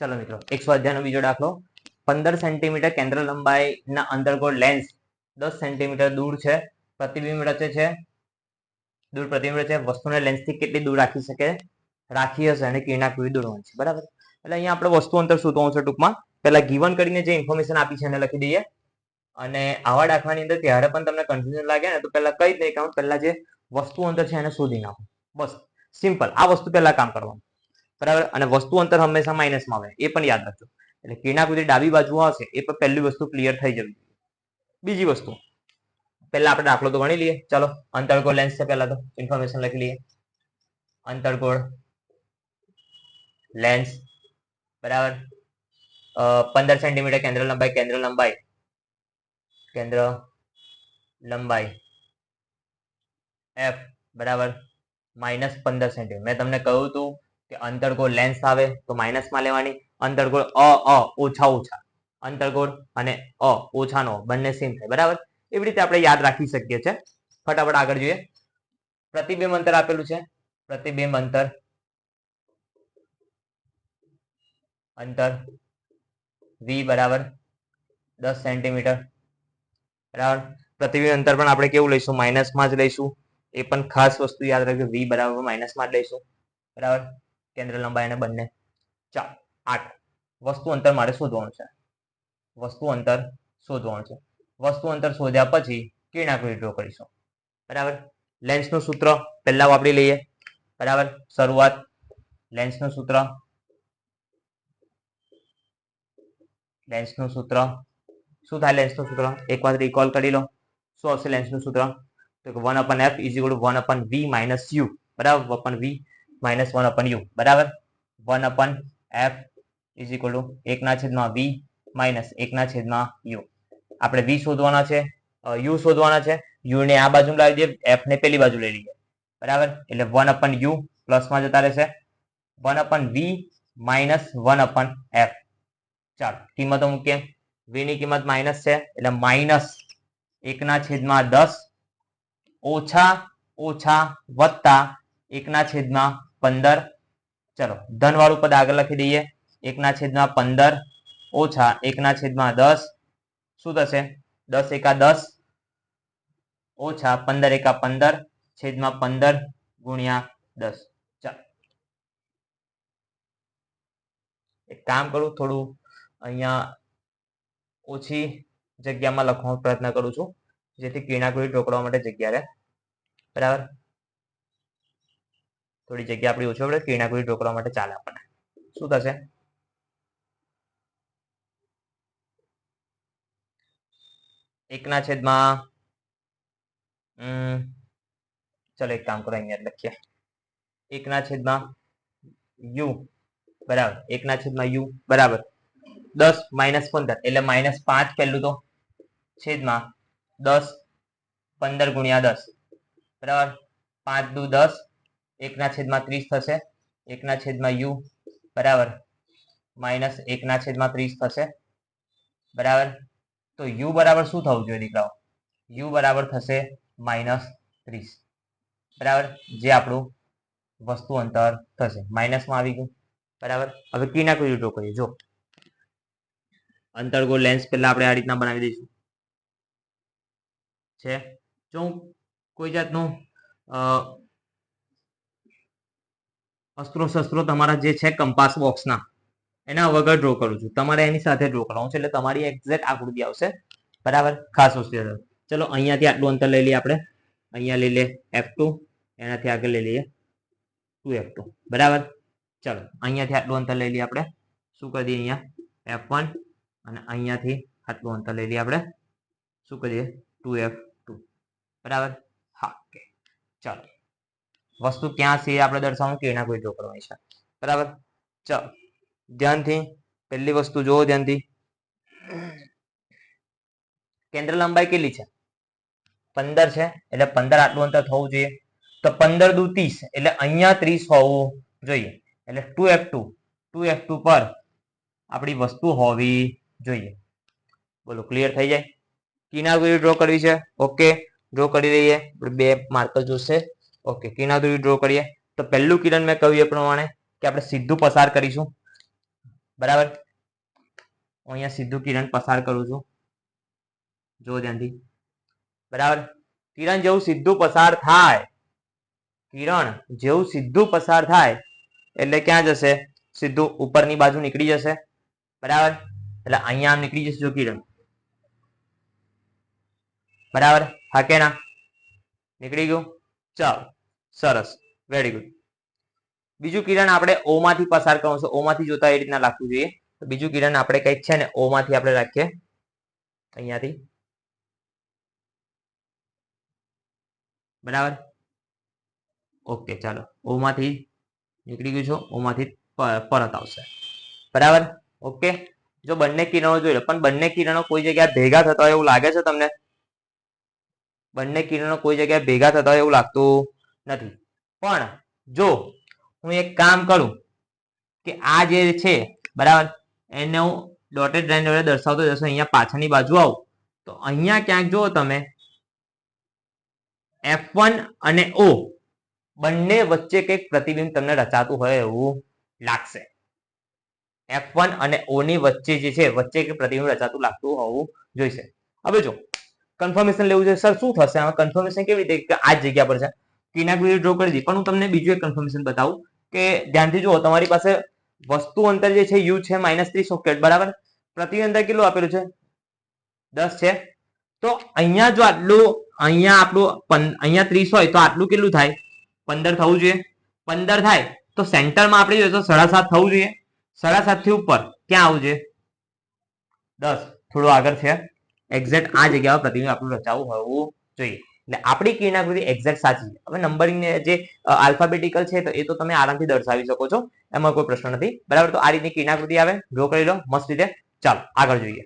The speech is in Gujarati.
ચલો મિત્રો એકસો અધ્યાયનો બીજો દાખલો. પંદર સેન્ટીમીટર કેન્દ્ર લંબાઈના અંતર્ગોળ લેન્સ દસ સેન્ટીમીટર દૂર છે. પ્રતિબિંબ રચે છે. દૂર પ્રતિબિંબ રચે વસ્તુને લેન્સથી કેટલી દૂર રાખી શકે? રાખી હશે અને કિરણાકૃતિ દૂર છે. બરાબર? એટલે અહીંયા આપણે વસ્તુ અંતર શોધવાનું છે ટૂંકમાં? પહેલા ગીવન કરીને જે ઇન્ફોર્મેશન આપી છે એને લખી દઈએ. અને આવા દાખલાની અંદર ત્યારે પણ તમને કન્ફ્યુઝન લાગે ને તો પહેલા કઈ દઈએ કામ પહેલા જે વસ્તુ અંતર છે એને શોધી નાખો. બસ સિમ્પલ આ વસ્તુ પહેલા કામ કરવાનું. બરાબર? અને વસ્તુ અંતર હંમેશા માઇનસમાં આવે એ પણ યાદ રાખજો. એટલે કિરણાકૃતિ ડાબી બાજુ આવશે, એ પણ પહેલી વસ્તુ ક્લિયર થઈ જવી બીજી વસ્તુ. પહેલા આપણે દાખલો તો ગણી લઈએ. ચલો, અંતરગોળ લેન્સ છે પહેલા તો. ઇન્ફોર્મેશન લખી લઈએ. અંતરગોળ લેન્સ બરાબર? પંદર સેન્ટીમીટર કેન્દ્ર લંબાઈ કેન્દ્ર લંબાઈ. કેન્દ્ર લંબાઈ. એફ બરાબર? માઇનસ પંદર સેન્ટીમીટર મેં તમને કહ્યું હતું કે લેન્સ આવે તો માઇનસમાં લેવાની. અંતર્ગોળ અ અ, ઓછા ઓછા. અંતર્ગોળ અને અ, ઓછાનો બંને સેમ થાય, બરાબર? એવી રીતે આપણે યાદ રાખી શકીએ છીએ. ફટાફટ આગળ જોઈએ. પ્રતિબિંબ અંતર આપેલું છે. પ્રતિબિંબ અંતર. અંતર. વી બરાબર. દસ સેન્ટીમીટર બરાબર? પ્રતિબિંબ અંતર પણ આપણે કેવું લઈશું? માઇનસમાં જ લઈશું. એ પણ ખાસ વસ્તુ યાદ રાખજો. વી બરાબર માઇનસમાં જ લઈશું. બરાબર? કેન્દ્ર લંબાઈ અને બંને. ચાર આઠ. વસ્તુ અંતર મારે શોધવાનું છે. વસ્તુ અંતર શોધવાનું છે. વસ્તુ અંતર શોધ્યા પછી કિરણાકૃતિ ડ્રો કરીશું. બરાબર? લેન્સનું સૂત્ર પહેલા વાપરી લઈએ. બરાબર? શરૂઆત લેન્સનું સૂત્ર. લેન્સનું સૂત્ર. શું થાય લેન્સનું સૂત્ર? એક વાર રિકોલ કરી લો. શું આવશે લેન્સનું સૂત્ર? તો one upon f is equal one upon v minus u બરાબર? Upon v minus one upon u બરાબર? One upon f is equal to એકના છેદમાં વી માઇનસ એકના છેદમાં યુ આપણે વી શોધવાના છે યુ શોધવાના છે યુ ને આ બાજુ લાવી દઈએ એફ ને પેલી બાજુ લઈ લઈએ. બરાબર? એટલે વન અપન યુ પ્લસમાં જતા રહેશે. One upon v minus one upon f ચાલો, કિંમતો મૂકીએ. વી ની કિંમત માઇનસ છે, એટલે માઇનસ એકના છેદમાં દસ ઓછા ઓછા વત્તા એકના છેદમાં પંદર. ચલો ધન વાળું પદ આગળ લખી દઈએ. એકના છેદમાં પંદર, ઓછા એકના છેદમાં દસ. શું થશે? દસ એકા દસ, ઓછા પંદર એકા પંદર, છેદમાં પંદર ગુણ્યા દસ. ચાલો. એક કામ કરું, થોડું અહીંયા ઓછી જગ્યામાં લખવાનો પ્રયત્ન કરું છું, જેથી કિરણાકૃતિ ઢોકળવા માટે જગ્યા રહે. બરાબર? થોડી જગ્યા આપણી ઓછી પડે કિરણાકૃતિ ઢોકળવા માટે ચાલે આપણને શું થશે? એકના છેદમાં, હમ, ચલો એક કામ કરો અહીંયા જ લખીએ. એકના છેદમાં યુ, બરાબર. એકના છેદમાં યુ, બરાબર. દસ માઇનસ પંદર, એટલે માઇનસ પાંચ પહેલું તો છેદમાં દસ પંદર ગુણ્યા દસ. બરાબર? પાંચ દુ દસ એકના છેદમાં ત્રીસ થશે. એકના છેદમાં યુ, બરાબર. માઇનસ એકના છેદમાં ત્રીસ થશે. બરાબર. તો યુ બરાબર શું થવું જોઈએ દીકરાઓ? યુ બરાબર થશે માઇનસ ત્રીસ. બરાબર? જે આપણું વસ્તુ અંતર થશે. માઇનસમાં આવી ગયું. બરાબર? હવે કીના કોઈ ડ્રો કરીએ? જો. અંતર્ગોળ લેન્સ પહેલા આપણે આ રીતના બનાવી દઈશું. છે? જો હું કોઈ જાતનું અસ્ત્રો શસ્ત્રો તમારા જે છે કંપાસ બોક્સના, એના વગર ડ્રો કરું છું. તમારે એની સાથે ડ્રો કરવાનું છે, એટલે તમારી એક્ઝેક્ટ આકૃતિ આવશે. બરાબર? ખાસ વસ્તુ ચલો, અહીંયાથી આટલું અંતર લઈ લઈએ આપણે. અહીંયા લઈ લે એફ ટુ એનાથી આગળ લઈ લઈએ ટુ એફ ટુ બરાબર? ચલો, અહીંયાથી આટલું અંતર લઈ લઈએ આપણે. શું કરી દઈએ અહીંયા? એફ વન અને અહીંયાથી આટલું અંતર લઈ લઈએ આપણે. શું કરીએ ટુ એફ ટુ બરાબર? હા ઓકે ચાલો. વસ્તુ ક્યાં છે આપણે દર્શાવવાનું કિરણા કોઈ ડ્રો કરવાની છે. બરાબર? ચાલો ધ્યાનથી, પહેલી વસ્તુ જોવો ધ્યાનથી. કેન્દ્ર લંબાઈ કેટલી છે? પંદર છે, એટલે પંદર આટલું અંતર થવું જોઈએ. તો પંદર દુ ત્રીસ, એટલે અહીંયા ત્રીસ હોવું જોઈએ. એટલે two f two two f two પર આપણી વસ્તુ હોવી જોઈએ. બોલો, ક્લિયર થઈ જાય? કિનાર ડ્રો કરવી છે? ઓકે ડ્રો કરી દઈએ. બે માર્કર જોશે. ઓકે કિનાર ડ્રો કરીએ. તો પહેલું કિરણ મેં કહ્યું એ પ્રમાણે કે આપણે સીધું પસાર કરીશું. બરાબર? હું અહીંયા સીધું કિરણ પસાર કરું છું. જો ધ્યાનથી. બરાબર? કિરણ જેવું સીધું પસાર થાય. કિરણ જેવું સીધું પસાર થાય, એટલે ક્યાં જશે? સીધું ઉપરની બાજુ નીકળી જશે. બરાબર? એટલે અહીંયા નીકળી જશે જો કિરણ. બરાબર? હા કે ના? નીકળી ગયું? ચાલો, સરસ વેરી ગુડ બીજું કિરણ આપણે ઓ માંથી પસાર કરવું છે. ઓ માંથી જોતા એ રીતના રાખવું જોઈએ. તો બીજું કિરણ આપણે કંઈક છે ને ઓ માંથી આપણે રાખીએ. અહીંયાથી. બરાબર? ઓકે, ચાલો. ઓ માંથી નીકળી ગયું છો. ઓ માંથી પરત આવશે. બરાબર? ઓકે? જો બંને કિરણો જોઈ લો. પણ બંને કિરણો કોઈ જગ્યાએ ભેગા થતા હોય એવું લાગે છે તમને? બંને કિરણો કોઈ જગ્યાએ ભેગા થતા એવું લાગતું નથી. પણ જો હું એક કામ કરું કે આ જે છે, બરાબર, એને હું ડોટેડ લાઈન વડે દર્શાવતો જશો અહીંયા પાછળની બાજુ આવું. તો અહીંયા ક્યાંક જુઓ તમે એફ અને ઓ બંને વચ્ચે કંઈક પ્રતિબિંબ તમને રચાતું હોય એવું લાગશે. એફ અને ઓ ની વચ્ચે જે છે, વચ્ચે કંઈક પ્રતિબિંબ રચાતું લાગતું હોવું જોઈશે. હવે જો કન્ફર્મેશન લેવું છે સર શું થશે? આમાં કન્ફર્મેશન કેવી રીતે? કે આ જગ્યા પર છે. કિનાકૃતિ ડ્રો કરી દીધી પણ હું તમને બીજું એક કન્ફર્મેશન બતાવું કે ધ્યાનથી જુઓ, તમારી પાસે વસ્તુ અંતર જે છે, યુ છે માઇનસ ત્રીસ ઓકેટ બરાબર? પ્રતિ અંતર કેટલું આપેલું છે? દસ છે. તો અહીંયા જો આટલું, અહીંયા આપણું અહીંયા ત્રીસ હોય તો આટલું કેટલું થાય? પંદર થવું જોઈએ. પંદર થાય તો સેન્ટરમાં આપણે જોઈએ તો સાડા સાત થવું જોઈએ. સાડા સાતથી ઉપર ક્યાં આવવું જોઈએ? દસ. થોડું આગળ છે. એક્ઝેક્ટ આ જગ્યા પર પ્રતિબિંબ આપણું રચાવું હોવું જોઈએ. એટલે આપણી કિરણાકૃતિ એક્ઝેક્ટ સાચી છે. હવે નંબરિંગ જે આલ્ફાબેટિકલ છે તો એ તો તમે આરામથી દર્શાવી શકો છો. એમાં કોઈ પ્રશ્ન નથી. બરાબર? તો આ રીતની કિરણાકૃતિ આવે. ડ્રો કરી લો. મસ્ત રીતે. ચાલો, આગળ જોઈએ.